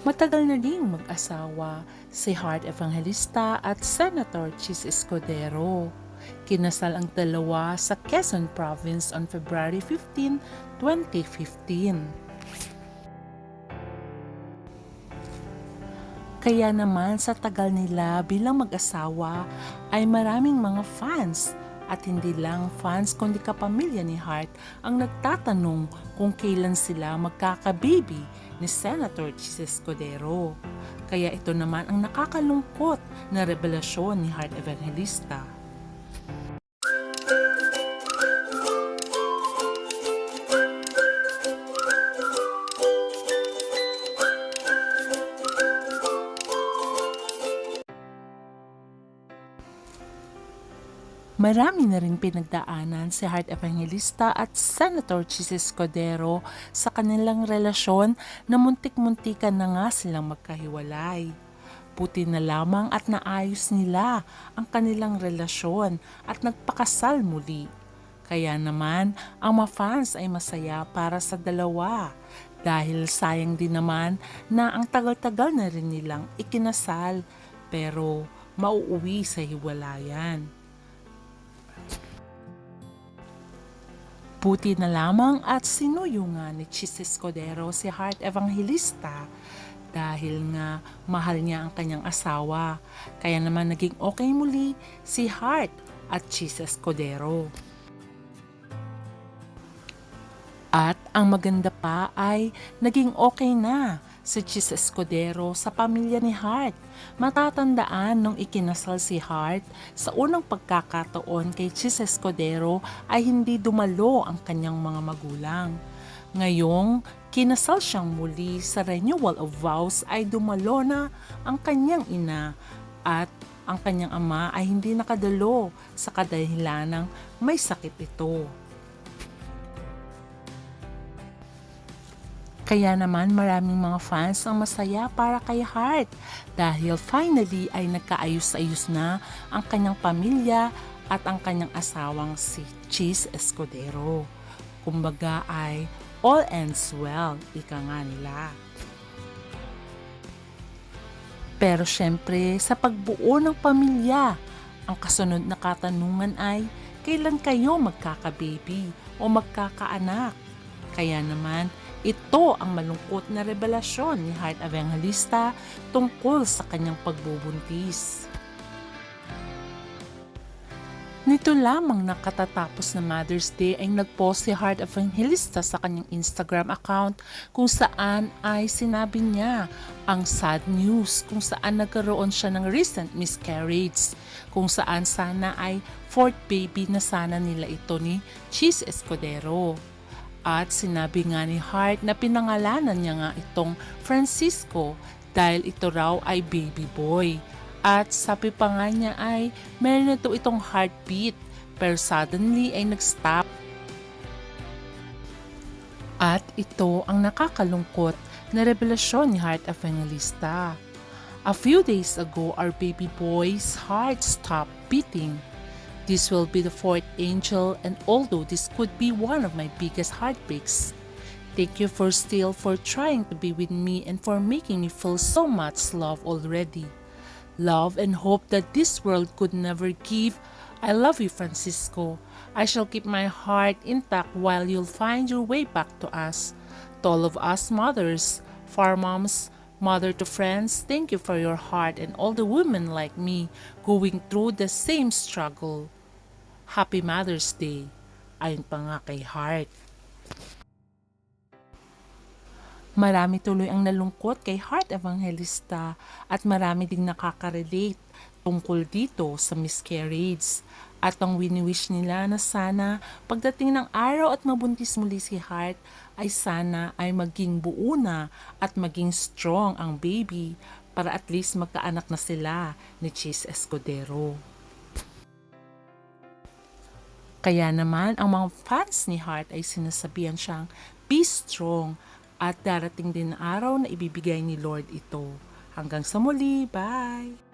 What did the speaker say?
Matagal na ding mag-asawa si Heart Evangelista at Senator Chis Escudero. Kinasal ang dalawa sa Quezon Province on February 15, 2015. Kaya naman sa tagal nila bilang mag-asawa ay maraming mga fans at hindi lang fans kundi kapamilya ni Hart ang nagtatanong kung kailan sila magkakababy ni Senator Chis Escudero. Kaya ito naman ang nakakalungkot na revelasyon ni Hart Evangelista. Marami na rin pinagdaanan si Heart Evangelista at Senator Chis Escudero sa kanilang relasyon na muntik-muntikan na nga silang magkahiwalay. Puti na lamang at naayos nila ang kanilang relasyon at nagpakasal muli. Kaya naman, ang mga fans ay masaya para sa dalawa dahil sayang din naman na ang tagal-tagal na rin nilang ikinasal pero mauuwi sa hiwalayan. Buti na lamang at sinuyo nga ni Chis Escudero si Heart Evangelista dahil nga mahal niya ang kanyang asawa. Kaya naman naging okay muli si Heart at Chis Escudero. At ang maganda pa ay naging okay na si Chis Escudero sa pamilya ni Hart. Matatandaan nung ikinasal si Hart, sa unang pagkakataon kay Chis Escudero ay hindi dumalo ang kanyang mga magulang. Ngayong kinasal siyang muli sa renewal of vows ay dumalo na ang kanyang ina at ang kanyang ama ay hindi nakadalo sa kadahilan ng may sakit ito. Kaya naman maraming mga fans ang masaya para kay Heart dahil finally ay nagkaayos-ayos na ang kanyang pamilya at ang kanyang asawang si Cheese Escudero. Kumbaga ay all ends well, ika nga nila. Pero syempre, sa pagbuo ng pamilya, ang kasunod na katanungan ay, kailan kayo magkakababy o magkakaanak? Kaya naman, ito ang malungkot na revelasyon ni Heart Evangelista tungkol sa kanyang pagbubuntis. Nito lamang na katatapos na Mother's Day ay nagpost si Heart Evangelista sa kanyang Instagram account kung saan ay sinabi niya ang sad news kung saan nagkaroon siya ng recent miscarriage kung saan sana ay fourth baby na sana nila ito ni Cheese Escudero. At sinabi nga ni Hart na pinangalanan niya nga itong Francisco dahil ito raw ay baby boy. At sabi pa nga niya ay meron ito itong heartbeat pero suddenly ay nag-stop. At ito ang nakakalungkot na revelasyon ni Heart Evangelista. A few days ago, our baby boy's heart stopped beating This will be the fourth angel and although this could be one of my biggest heartbreaks, thank you for still for trying to be with me and for making me feel so much love already. Love and hope that this world could never give. I love you, Francisco. I shall keep my heart intact while you'll find your way back to us. To all of us mothers, far moms, Mother to friends, thank you for your heart and all the women like me going through the same struggle. Happy Mother's Day. Ayon pa nga kay Heart. Marami tuloy ang nalungkot kay Heart Evangelista at marami ding nakaka-relate tungkol dito sa miscarriage. At ang wini-wish nila na sana pagdating ng araw at mabuntis muli si Heart ay sana ay maging buo na at maging strong ang baby para at least magkaanak na sila ni Chase Escudero. Kaya naman, ang mga fans ni Heart ay sinasabihan siyang, be strong at darating din araw na ibibigay ni Lord ito. Hanggang sa muli, bye!